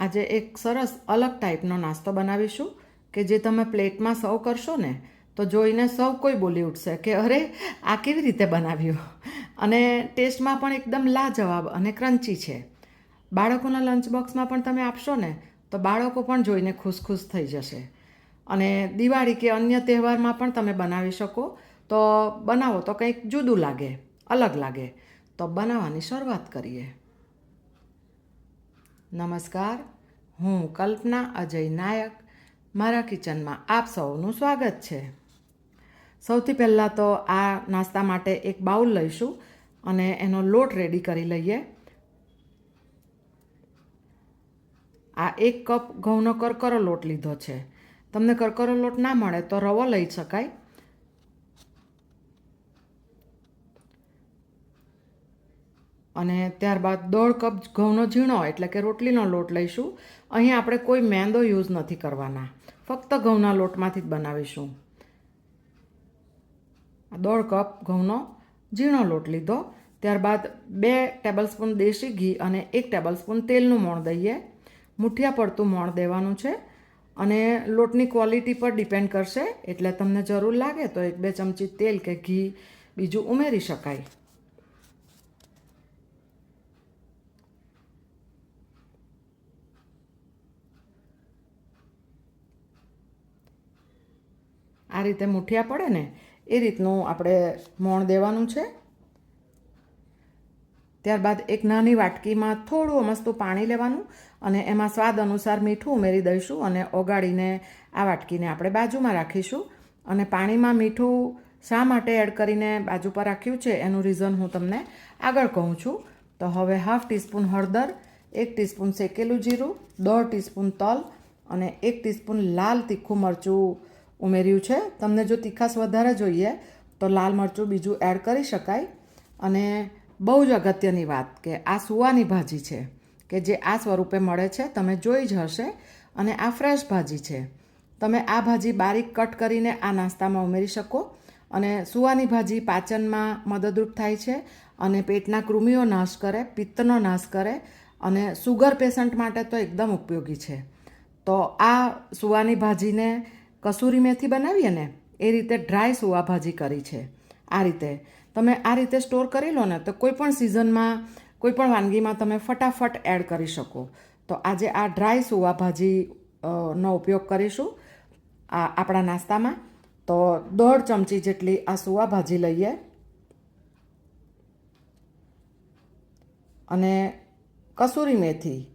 આજે એક સરસ અલગ ટાઈપનો નાસ્તો બનાવીશું કે જે તમે પ્લેટમાં સર્વ કરશો ને, તો જોઈને સૌ કોઈ બોલી ઉઠશે કે અરે, આ કેવી રીતે બનાવ્યું? અને ટેસ્ટમાં પણ એકદમ લાજવાબ અને ક્રન્ચી છે. બાળકોના લંચ બોક્સમાં પણ તમે આપશો ને, તો બાળકો પણ જોઈને ખુશ ખુશ થઈ જશે. અને દિવાળી કે અન્ય તહેવારમાં પણ તમે બનાવી શકો. તો બનાવો તો કંઈક જુદું લાગે, અલગ લાગે. તો બનાવવાની શરૂઆત કરીએ. નમસ્કાર, હું કલ્પના અજય નાયક. મારા કિચનમાં આપ સૌનું સ્વાગત છે. સૌથી પહેલાં તો આ નાસ્તા માટે એક બાઉલ લઈશું અને એનો લોટ રેડી કરી લઈએ. આ એક કપ ઘઉંનો કરકરો લોટ લીધો છે. તમને કરકરો લોટ ના મળે તો રવો લઈ શકાય. અને ત્યારબાદ દોઢ કપ ઘઉંનો ઝીણો, એટલે કે રોટલીનો લોટ લઈશું. અહીં આપણે કોઈ મેંદો યુઝ નથી કરવાના. ફક્ત ઘઉંના લોટમાંથી જ બનાવીશું. દોઢ કપ ઘઉંનો ઝીણો લોટ લીધો. ત્યારબાદ બે ટેબલસ્પૂન દેશી ઘી અને એક ટેબલસ્પૂન તેલનું મોણ દઈએ. મુઠિયા પડતું મોણ દેવાનું છે અને લોટની ક્વોલિટી પર ડિપેન્ડ કરશે. એટલે તમને જરૂર લાગે તો એક બે ચમચી તેલ કે ઘી બીજું ઉમેરી શકાય. રીતે મુઠિયા પડે ને, એ રીતનું આપણે મોણ દેવાનું છે. ત્યારબાદ એક નાની વાટકીમાં થોડું મસ્તું પાણી લેવાનું અને એમાં સ્વાદ અનુસાર મીઠું ઉમેરી દઈશું અને ઓગાળીને આ વાટકીને આપણે બાજુમાં રાખીશું. અને પાણીમાં મીઠું શા માટે એડ કરીને બાજુ પર રાખ્યું છે એનું રીઝન હું તમને આગળ કહું છું. તો હવે હાફ ટીસ્પૂન હળદર, એક ટીસ્પૂન શેકેલું જીરું, દોઢ ટીસ્પૂન તલ અને એક ટીસ્પૂન લાલ તીખું મરચું ઉમેર્યું છે. તમને જો તીખાશ વધારે જોઈએ, તો લાલ મરચું બીજું એડ કરી શકાય. અને બહુ જ અગત્યની વાત કે આ સુવાની ભાજી છે કે જે આ સ્વરૂપે મળે છે, તમે જોઈ જ હશે. અને આ ફ્રેશ ભાજી છે. તમે આ ભાજી બારીક કટ કરીને આ નાસ્તામાં ઉમેરી શકો. અને સુવાની ભાજી પાચનમાં મદદરૂપ થાય છે અને પેટના કૃમિઓ નાશ કરે, પિત્તનો નાશ કરે અને સુગર પેશન્ટ માટે તો એકદમ ઉપયોગી છે. તો આ સુવાની ભાજીને કસૂરી મેથી બનાવીએ ને એ રીતે ડ્રાય સુવા ભાજી કરી છે. આ રીતે તમે આ રીતે સ્ટોર કરી લો ને તો કોઈ પણ સિઝનમાં કોઈપણ વાનગીમાં તમે ફટાફટ એડ કરી શકો. તો આજે આ ડ્રાય સુવા ભાજી નો ઉપયોગ કરીશું. આ આપણા નાસ્તામાં. તો દોઢ ચમચી જેટલી આ સુવા ભાજી લઈએ. અને કસૂરી મેથી.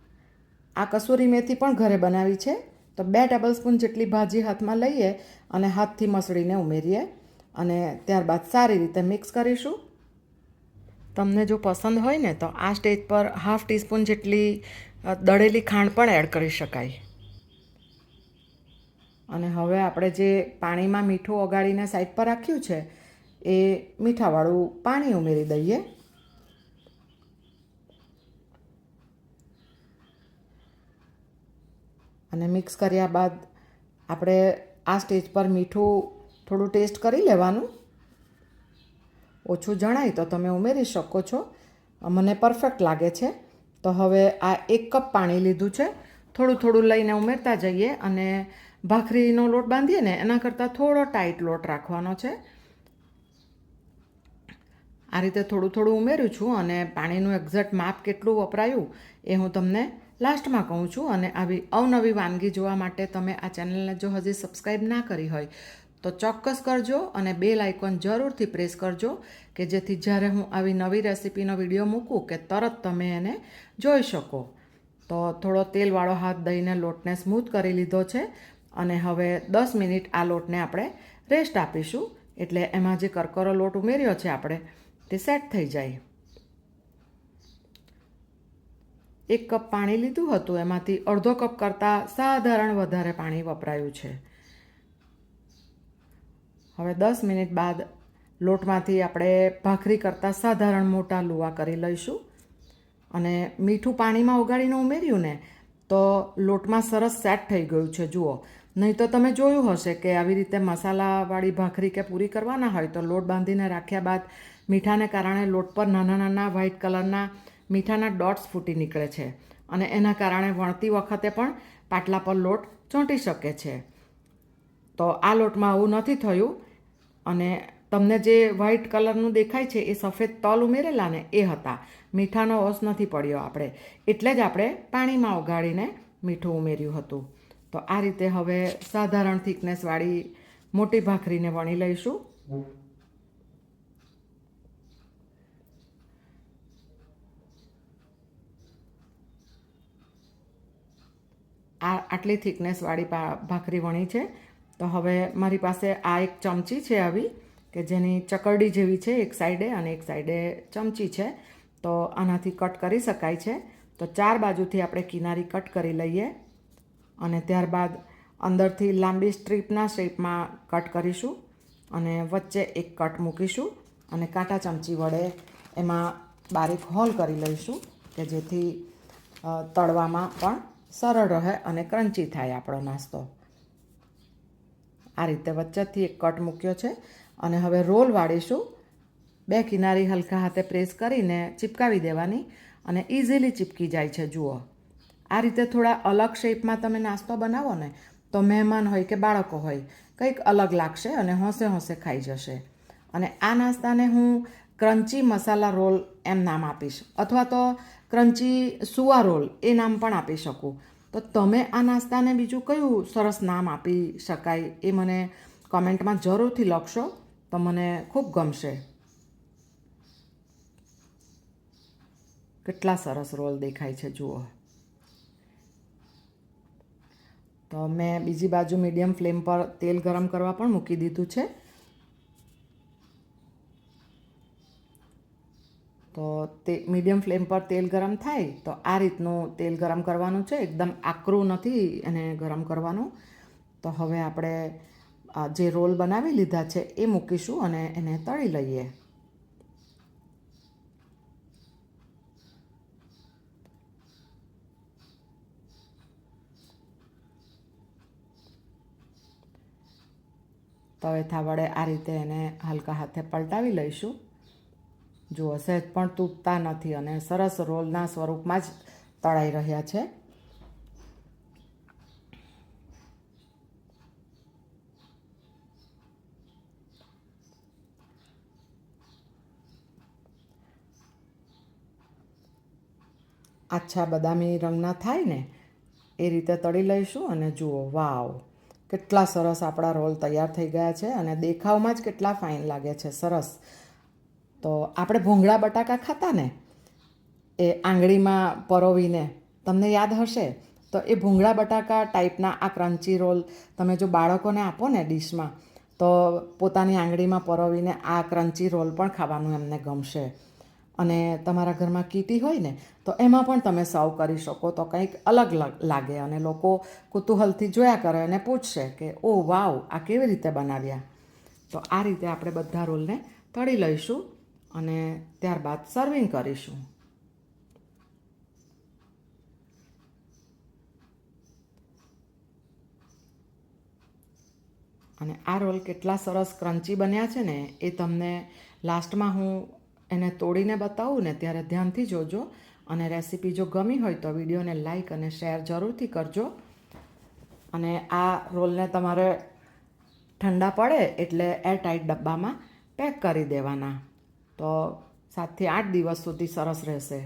આ કસૂરી મેથી પણ ઘરે બનાવી છે. તો બે ટેબલ સ્પૂન જેટલી ભાજી હાથમાં લઈએ અને હાથથી મસળીને ઉમેરીએ અને ત્યારબાદ સારી રીતે મિક્સ કરીશું. તમને જો પસંદ હોય ને તો આ સ્ટેજ પર હાફ ટીસ્પૂન જેટલી દળેલી ખાંડ પણ એડ કરી શકાય. અને હવે આપણે જે પાણીમાં મીઠું ઓગાળીને સાઈડ પર રાખ્યું છે, એ મીઠાવાળું પાણી ઉમેરી દઈએ. અને મિક્સ કર્યા બાદ આપણે આ સ્ટેજ પર મીઠું થોડું ટેસ્ટ કરી લેવાનું. ઓછું જણાય તો તમે ઉમેરી શકો છો. મને પરફેક્ટ લાગે છે. તો હવે આ એક કપ પાણી લીધું છે. થોડું થોડું લઈને ઉમેરતા જઈએ અને ભાખરીનો લોટ બાંધીએ ને એના કરતાં થોડો ટાઈટ લોટ રાખવાનો છે. આ રીતે થોડું થોડું ઉમેર્યું છું અને પાણીનું એક્ઝેક્ટ માપ કેટલું વપરાયું એ હું તમને લાસ્ટમાં કહું છું, અને આવી અવનવી વાનગી જોવા માટે તમે આ ચેનલને જો હજી સબસ્ક્રાઈબ ના કરી હોય, તો ચોક્કસ કરજો અને બેલ આઇકોન જરૂરથી પ્રેસ કરજો, કે જેથી જ્યારે હું આવી નવી રેસીપીનો વીડિયો મૂકું, કે તરત તમે એને જોઈ શકો. તો થોડો તેલવાળો હાથ દઈને લોટને સ્મૂથ કરી લીધો છે, અને હવે દસ મિનિટ આ લોટને આપણે રેસ્ટ આપીશું, એટલે એમાં જે કરકરો લોટ ઉમેર્યો છે, આપણે તે સેટ થઈ જાય. એક કપ પાણી લીધું હતું. એમાંથી અડધો કપ કરતાં સાધારણ વધારે પાણી વપરાયું છે. હવે દસ મિનિટ બાદ લોટમાંથી આપણે ભાખરી કરતાં સાધારણ મોટા લુવા કરી લઈશું. અને મીઠું પાણીમાં ઓગાળીને ઉમેર્યું ને, તો લોટમાં સરસ સેટ થઈ ગયું છે. જુઓ, નહીં તો તમે જોયું હશે કે આવી રીતે મસાલાવાળી ભાખરી કે પૂરી કરવાના હોય તો લોટ બાંધીને રાખ્યા બાદ મીઠાને કારણે લોટ પર નાના નાના વ્હાઈટ કલરના મીઠાના ડોટ્સ ફૂટી નીકળે છે અને એના કારણે વણતી વખતે પણ પાટલા પર લોટ ચોંટી શકે છે. તો આ લોટમાં આવું નથી થયું અને તમને જે વ્હાઇટ કલરનું દેખાય છે એ સફેદ તલ ઉમેરેલા ને એ હતા. મીઠાનો ઓસ નથી પડ્યો આપણે. એટલે જ આપણે પાણીમાં ઓગાળીને મીઠું ઉમેર્યું હતું. તો આ રીતે હવે સાધારણ થિકનેસવાળી મોટી ભાખરીને વણી લઈશું. આ આટલી થિકનેસવાળી ભાખરી વણી છે. તો હવે મારી પાસે આ એક ચમચી છે આવી, કે જેની ચકરડી જેવી છે એક સાઈડે અને એક સાઈડે ચમચી છે. તો આનાથી કટ કરી શકાય છે. તો ચાર બાજુથી આપણે કિનારી કટ કરી લઈએ અને ત્યારબાદ અંદરથી લાંબી સ્ટ્રીપના શેપમાં કટ કરીશું અને વચ્ચે એક કટ મૂકીશું અને કાંટા ચમચી વડે એમાં બારીક હોલ કરી લઈશું, કે જેથી તળવામાં પણ સરળ રહે અને ક્રન્ચી થાય આપણો નાસ્તો. આ રીતે વચ્ચેથી એક કટ મૂક્યો છે અને હવે રોલ વાળીશું. બે કિનારી હલકા હાથે પ્રેસ કરીને ચીપકાવી દેવાની અને ઇઝીલી ચીપકી જાય છે, જુઓ. આ રીતે થોડા અલગ શેપમાં તમે નાસ્તો બનાવો ને, તો મહેમાન હોય કે બાળકો હોય, કંઈક અલગ લાગશે અને હોંશે હોંશે ખાઈ જશે. અને આ નાસ્તાને હું ક્રન્ચી મસાલા રોલ એમ નામ આપીશ. અથવા તો ક્રન્ચી સુવા રોલ એ નામ પણ આપી શકું. તો તમે આ નાસ્તાને બીજું કયું સરસ નામ આપી શકાય એ મને કોમેન્ટમાં જરૂરથી લખશો. તો મને ખૂબ ગમશે. કેટલા સરસ રોલ દેખાય છે, જુઓ. તો મેં બીજી બાજુ મીડિયમ ફ્લેમ પર તેલ ગરમ કરવા પણ મૂકી દીધું છે. તો તે મીડિયમ ફ્લેમ પર તેલ ગરમ થાય, તો આ રીતનું તેલ ગરમ કરવાનું છે. એકદમ આકરું નથી એને ગરમ કરવાનું. તો હવે આપણે જે રોલ બનાવી લીધા છે એ મૂકીશું અને એને તળી લઈએ. તવેથા વડે આ રીતે એને હલકા હાથે પલટાવી લઈશું. જુઓ, સહેજ પણ તૂટતા નથી અને સરસ રોલના સ્વરૂપમાં જ તળાઈ રહ્યા છે. આછા બદામી રંગના થાય ને, એ રીતે તળી લઈશું અને જુઓ, વાવ, કેટલા સરસ આપણા રોલ તૈયાર થઈ ગયા છે અને દેખાવમાં જ કેટલા ફાઇન લાગે છે. સરસ. તો આપણે ભૂંગળા બટાકા ખાતા ને, એ આંગળીમાં પરોવીને, તમને યાદ હશે? તો એ ભૂંગળા બટાકા ટાઈપના આ ક્રન્ચી રોલ તમે જો બાળકોને આપો ને ડીશમાં, તો પોતાની આંગળીમાં પરોવીને આ ક્રન્ચી રોલ પણ ખાવાનું એમને ગમશે. અને તમારા ઘરમાં કીટી હોય ને, તો એમાં પણ તમે સર્વ કરી શકો, તો કંઈક અલગ લાગે. અને લોકો કુતૂહલથી જોયા કરે અને પૂછશે કે, ઓ, વાવ, આ કેવી રીતે બનાવ્યા? તો આ રીતે આપણે બધા રોલને તળી લઈશું. અને ત્યારબાદ સર્વિંગ કરીશું. અને આ રોલ કેટલા સરસ ક્રન્ચી બન્યા છે ને, એ તમને લાસ્ટમાં હું એને તોડીને બતાવું ને, ત્યારે ધ્યાનથી જોજો. અને રેસીપી જો ગમી હોય તો વિડીયોને લાઈક અને શેર જરૂરથી કરજો. અને આ રોલને તમારે ઠંડા પડે એટલે એરટાઈટ ડબ્બામાં પેક કરી દેવાના. તો સાતથી આઠ દિવસ સુધી સરસ રહેશે.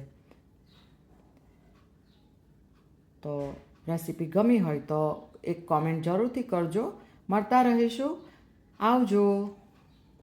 તો રેસીપી ગમી હોય તો એક કોમેન્ટ જરૂરથી કરજો. મળતા રહીશું. આવજો.